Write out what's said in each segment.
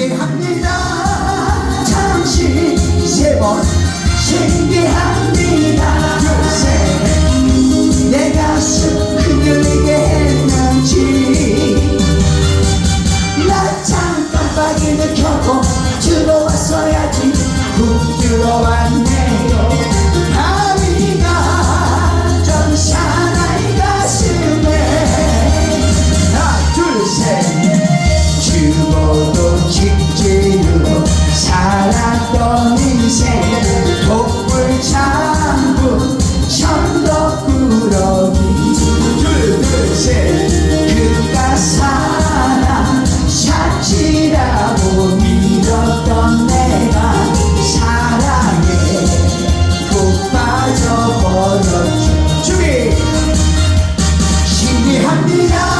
기대합니다. 잠시 세번 인생 독불 창부 천덕꾸러기. 둘둘셋 그 가사 샷지라고 믿었던 내가 사랑에 푹 빠져버렸죠. 준비! 신기합니다.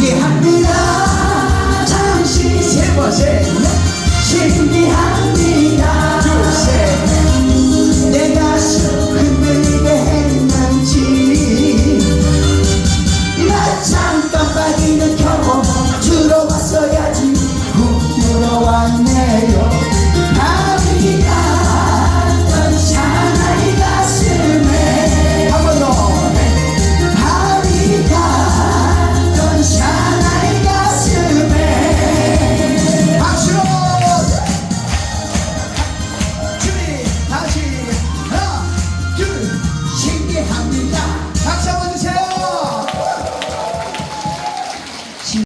yeah